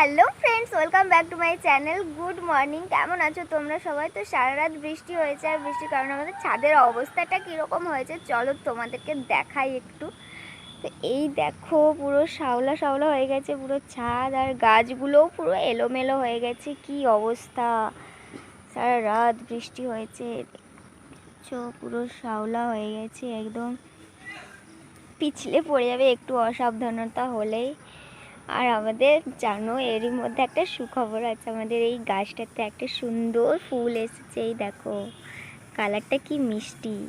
Hello friends, welcome back to my channel. Good morning. কেমন আছো তোমরা সবাই? তো সারা রাত বৃষ্টি হয়েছে আর বৃষ্টির কারণে আমাদের ছাদের অবস্থাটা কীরকম হয়েছে চলো তোমাদেরকে দেখাই একটু। তো এই দেখো, পুরো শাওলা শাওলা হয়ে গেছে, পুরো ছাদ আর গাছগুলোও পুরো এলোমেলো হয়ে গেছে। কি অবস্থা? সারা রাত বৃষ্টি হয়েছে। দেখছ, পুরো শাওলা হয়ে গেছে, একদম। পিছলে পড়ে যাবে একটু অসাবধানতা হলেই। আর আমাদের জানো, এরই মধ্যে একটা সুখবর আছে। আমাদের এই গাছটাতে একটা সুন্দর ফুল এসেছে, এই দেখো। কালারটা কি মিষ্টি।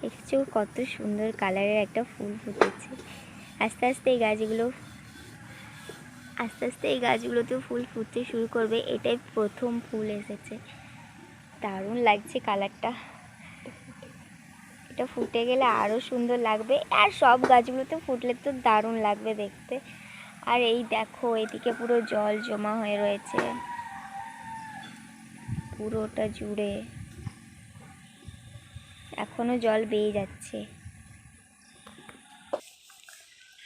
দেখছ কত সুন্দর কালারের একটা ফুল ফুটেছে। আস্তে আস্তে এই গাছগুলো, আস্তে আস্তে এই গাছগুলোতেও ফুল ফুটতে শুরু করবে। এটাই প্রথম ফুল এসেছে। দারুণ লাগছে কালারটা। এটা ফুটে গেলে আরও সুন্দর লাগবে। আর সব গাছগুলোতে ফুটলে তো দারুণ লাগবে দেখতে। আর এই দেখো, এদিকে পুরো জল জমা হয়ে রয়েছে। পুরোটা জুড়ে। এখনও জল বেয়ে যাচ্ছে।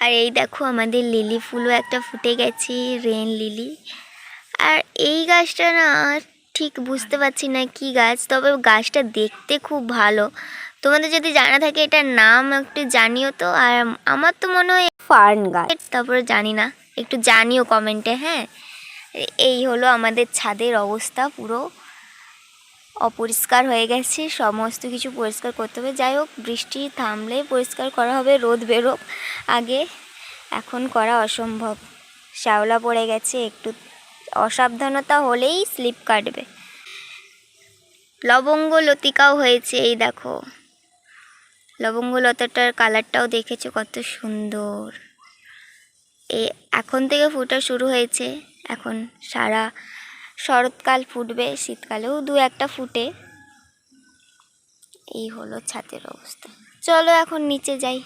আর এই দেখো, আমাদের লিলি ফুলও একটা ফুটে গেছে, রেন লিলি। আর এই গাছটা না ঠিক বুঝতে পারছি না কি গাছ, তবে গাছটা দেখতে খুব ভালো। তোমাদের যদি জানা থাকে এটার নাম একটু জানিও তো, আর আমার তো মনে হয় ফার্ন গাছ। তারপরে জানি না, একটু জানিও কমেন্টে হ্যাঁ? এই হলো আমাদের ছাদের অবস্থা, পুরো অপরিষ্কার হয়ে গেছে, সমস্ত কিছু পরিষ্কার করতে হবে। যাই হোক, বৃষ্টি থামলে পরিষ্কার করা হবে, রোদ বেরোক। আগে এখন করা অসম্ভব। শ্যাওলা পড়ে গেছে, একটু অসাবধানতা হলেই স্লিপ কাটবে। লবঙ্গ লতিকাও হয়েছে, এই দেখো। লবঙ্গ লতাটার কালারটাও দেখেছ কত সুন্দর। এ, এখন থেকে ফুটা শুরু হয়েছে। এখন সারা শরৎকাল ফুটবে, শীতকালেও দু একটা ফুটে। এই হলো ছাদের অবস্থা। চলো এখন নিচে যাই।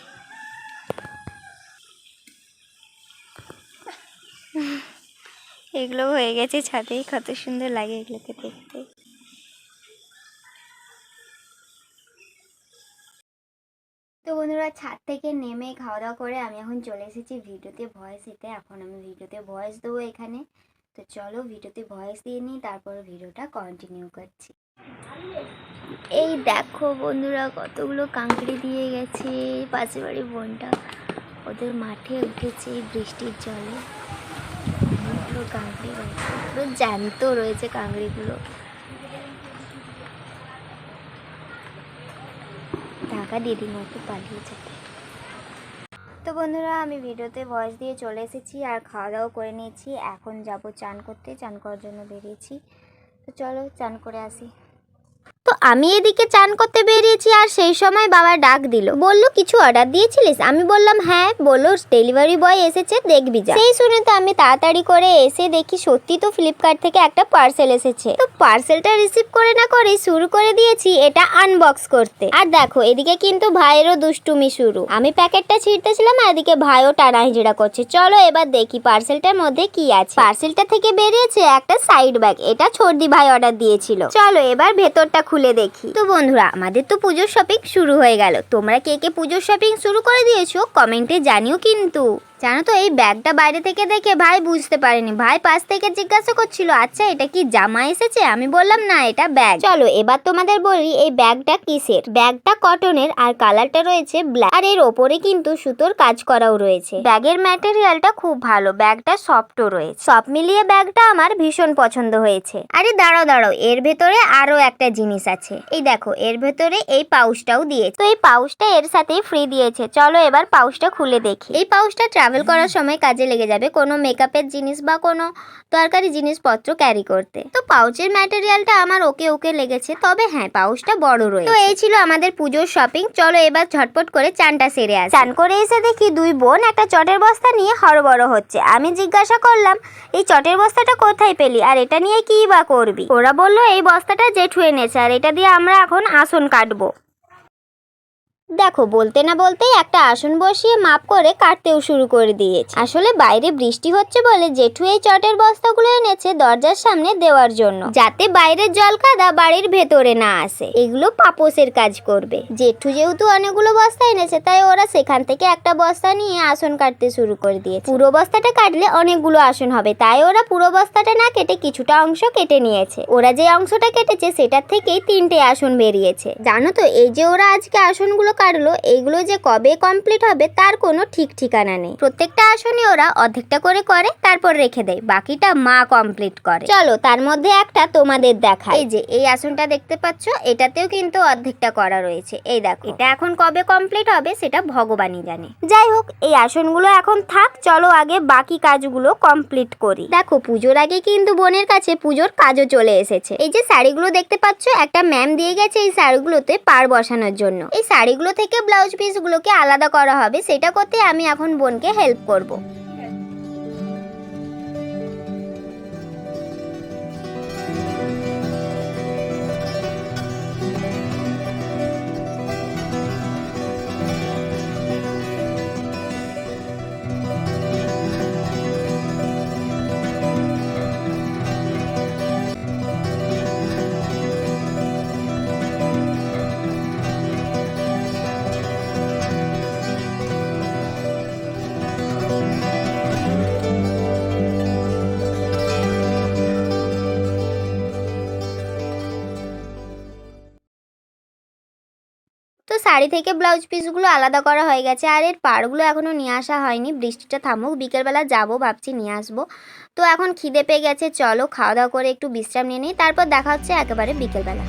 এগুলো হয়ে গেছে ছাদে, কত সুন্দর লাগে এগুলোকে দেখতে তো বন্ধুরা ছাদ থেকে নেমে খাওয়া দাওয়া করে আমি এখন চলে এসেছি ভিডিওতে ভয়েস দিতে। এখন আমি ভিডিওতে ভয়েস দেবো এখানে। তো চলো ভিডিওতে ভয়েস দিয়ে নিই, তারপর ভিডিওটা কন্টিনিউ করছি। এই দেখো বন্ধুরা, কতগুলো কাঁকড়ি দিয়ে গেছে। পাশে বাড়ি বোনটা, ওদের মাঠে উঠেছে বৃষ্টির জলে। অনেকগুলো কাঁকড়ি রয়েছে। জ্যান্ত রয়েছে কাঁকড়িগুলো। ঢাকা দিদির মতো পালিয়ে যাবে তো বন্ধুরা, আমি ভিডিওতে ভয়েস দিয়ে চলে এসেছি আর খাওয়া দাওয়া করে নিয়েছি। এখন যাব চান করতে। চান করার জন্য বেরিয়েছি। তো চলো চান করে আসি। আমি এদিকে চান করতে বেরিয়েছি আর সেই সময় বাবা ডাক দিল। বলল, কিছু অর্ডার দিয়েছিলিস? আমি বললাম হ্যাঁ বলল ডেলিভারি বয় এসেছে, দেখবি যা। সেই শুনে তো আমি তাড়াতাড়ি করে এসে দেখি সত্যি তো ফ্লিপকার্ট থেকে একটা পার্সেল এসেছে। তো পার্সেলটা রিসিভ করে না করে শুরু করে দিয়েছি এটা আনবক্স করতে। আর দেখো, এদিকে কিন্তু ভাইয়েরও দুষ্টুমি শুরু। আমি প্যাকেটটা ছিঁড়তেছিলাম আর এদিকে ভাইও টানা হিজড়া করছে। চলো এবার দেখি পার্সেলটার মধ্যে কি আছে। পার্সেলটা থেকে বেরিয়েছে একটা সাইড ব্যাগ এটা ছর্দি ভাই অর্ডার দিয়েছিল। চলো এবার ভেতরটা খুলে দেখি। তো বন্ধুরা, আমাদের তো পুজোর শপিং শুরু হয়ে গেল। তোমরা কে কে পুজোর শপিং শুরু করে দিয়েছ কমেন্টে জানিও কিন্তু। জানো তো, এই ব্যাগটা বাইরে থেকে দেখে ভাই বুঝতে পারেনি। ভাই পাশ থেকে জিজ্ঞাসা করছিল আচ্ছা এটা কি জামা এসেছে? আমি বললাম, না, এটা ব্যাগ। চলো, এবার তোমাদের বলি, এই ব্যাগটা কিসের? ব্যাগটা কটনের, আর কালারটা রয়েছে ব্ল্যাক আর এর ওপরে কিন্তু সুতোর কাজ করাও রয়েছে। ব্যাগের ম্যাটেরিয়ালটা খুব ভালো, ব্যাগটা সফটও রয়েছে। সব মিলিয়ে ব্যাগটা আমার ভীষণ পছন্দ হয়েছে। আরে দাঁড়াও দাঁড়াও, এর ভেতরে আরও একটা জিনিস আছে। এই দেখো, এর ভেতরে এই পাউচটাও দিয়েছে। তো এই পাউচটা এর সাথেই ফ্রি দিয়েছে। চলো, এবার পাউচটা খুলে দেখি। এই পাউচটা ট্রাভেল করার সময় কাজে লেগে যাবে কোনো মেকআপের জিনিস বা কোনো দরকারি জিনিসপত্র ক্যারি করতে। তো পাউচের ম্যাটেরিয়ালটা আমার ওকে ওকে লেগেছে, তবে হ্যাঁ পাউচটা বড় রয়েছে। তো এই ছিল আমাদের পুজোর শপিং চলো এবার ঝটপট করে চানটা সেরে আসি। চান করে এসে দেখি দুই বোন একটা চটের বস্তা নিয়ে হরবড় হচ্ছে। আমি জিজ্ঞাসা করলাম, এই চটের বস্তাটা কোথায় পেলি? আর এটা নিয়ে কি বা করবি? ওরা বলল, এই বস্তাটা জেঠু এনেছে, আর এটা দিয়ে আমরা এখন আসন কাটবো। দেখো, বলতে না বলতেই একটা আসন বসিয়ে মাপ করে কাটতেও শুরু করে দিয়েছে। আসলে বাইরে বৃষ্টি হচ্ছে বলে জেঠু এই চটের বস্তাগুলো এনেছে দরজার সামনে দেওয়ার জন্য, যাতে বাইরের জল কাদা বাড়ির ভেতরে না আসে। এগুলো পাপোসের কাজ করবে। জেঠু যেহেতু অনেকগুলো বস্তা এনেছে, তাই ওরা সেখান থেকে একটা বস্তা নিয়ে আসন কাটতে শুরু করে দিয়েছে। পুরো বস্তাটা কাটলে অনেকগুলো আসন হবে, তাই ওরা পুরো বস্তাটা না কেটে কিছুটা অংশ কেটে নিয়েছে। ওরা যে অংশটা কেটেছে, সেটার থেকেই তিনটে আসন বেরিয়েছে। জানো তো, এই যে ওরা আজকে আসনগুলো কাটলো এইগুলো যে কবে কমপ্লিট হবে তার কোনো ঠিক ঠিকানা নেই। প্রত্যেকটা আসনে ওরা অর্ধেকটা করে করে তারপর রেখে দেয়, বাকিটা মা কমপ্লিট করে। চলো, তার মধ্যে একটা তোমাদের দেখা এই যে, এই আসনটা দেখতে পাচ্ছ, এটাতেও কিন্তু অর্ধেকটা করা রয়েছে। এই দেখো, এটা এখন কবে কমপ্লিট হবে সেটা ভগবানই জানে। যাই হোক, এই আসনগুলো এখন থাক, চলো আগে বাকি কাজগুলো কমপ্লিট করি। দেখো, পুজোর আগে কিন্তু বোনের কাছে পুজোর কাজও চলে এসেছে। এই যে শাড়িগুলো দেখতে পাচ্ছ, একটা ম্যাম দিয়ে গেছে এই শাড়িগুলোতে পার বসানোর জন্য। এই শাড়িগুলো থেকে ব্লাউজ পিসগুলোকে আলাদা করা হবে সেটা করতে আমি এখন বোনকে হেল্প করব। শাড়ি থেকে ব্লাউজ পিসগুলো আলাদা করা হয়ে গেছে, আর এর পাড়গুলো এখনও নিয়ে আসা হয়নি। বৃষ্টিটা থামুক, বিকেলবেলা যাব, ভাবছি নিয়ে আসব। তো এখন খিদে পেয়ে গেছে, চলো খাওয়া দাওয়া করে একটু বিশ্রাম নিয়ে নিই, তারপর দেখা হচ্ছে একেবারে বিকেলবেলা।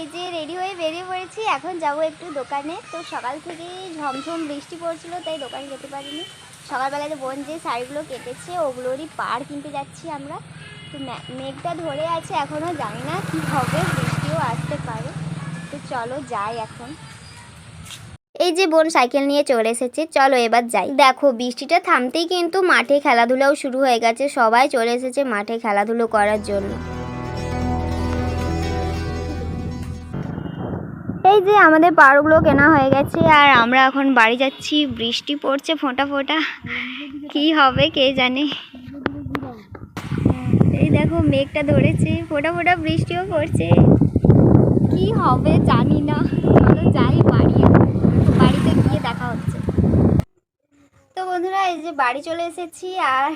এই যে রেডি হয়ে বেরিয়ে পড়েছি, এখন যাব একটু দোকানে। তো সকাল থেকেই ঝমঝম বৃষ্টি পড়ছিল, তাই দোকানে যেতে পারিনি। সকালবেলায় যে বোন যে শাড়িগুলো কেটেছে, ওগুলোরই পাড় কিনতে যাচ্ছি আমরা। তো মেঘটা ধরে আছে এখনও জানি না কী হবে, বৃষ্টিও আসতে পারে। তো চলো যাই এখন। এই যে বোন সাইকেল নিয়ে চলে এসেছে, চলো এবার যাই। দেখো, বৃষ্টিটা থামতেই কিন্তু মাঠে খেলাধুলাও শুরু হয়ে গেছে। সবাই চলে এসেছে মাঠে খেলাধুলো করার জন্য। এই যে আমাদের পাড়গুলো কেনা হয়ে গেছে আর আমরা এখন বাড়ি যাচ্ছি। বৃষ্টি পড়ছে ফোঁটা ফোঁটা। কি হবে কে জানে? এই দেখো মেঘটা ধরেছে, ফোঁটা ফোঁটা বৃষ্টিও পড়ছে। কি হবে জানি না চলো যাই বাড়ি এখন। বাড়িতে গিয়ে দেখা হচ্ছে তো বন্ধুরা এই যে বাড়ি চলে এসেছি আর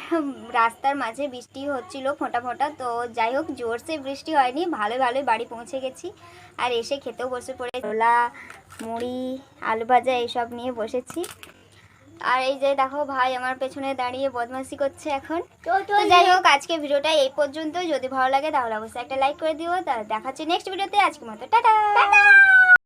রাস্তার মাঝে বৃষ্টি হচ্ছিল ফোঁটা ফোঁটা তো যাই হোক জোরসে বৃষ্টি হয়নি ভালো ভালোই বাড়ি পৌঁছে গেছি। আর এসে খেতেও বসে পড়ে ছোলা মুড়ি আলু ভাজা এইসব নিয়ে বসেছি। আর এই যে দেখো ভাই আমার পেছনে দাঁড়িয়ে বদমাশি করছে এখন। তো যাই হোক আজকে ভিডিওটা এই পর্যন্ত। যদি ভালো লাগে তাহলে অবশ্যই একটা লাইক করে দিও। তা দেখাচ্ছি নেক্সট ভিডিওতে আজকে মতো টাটা!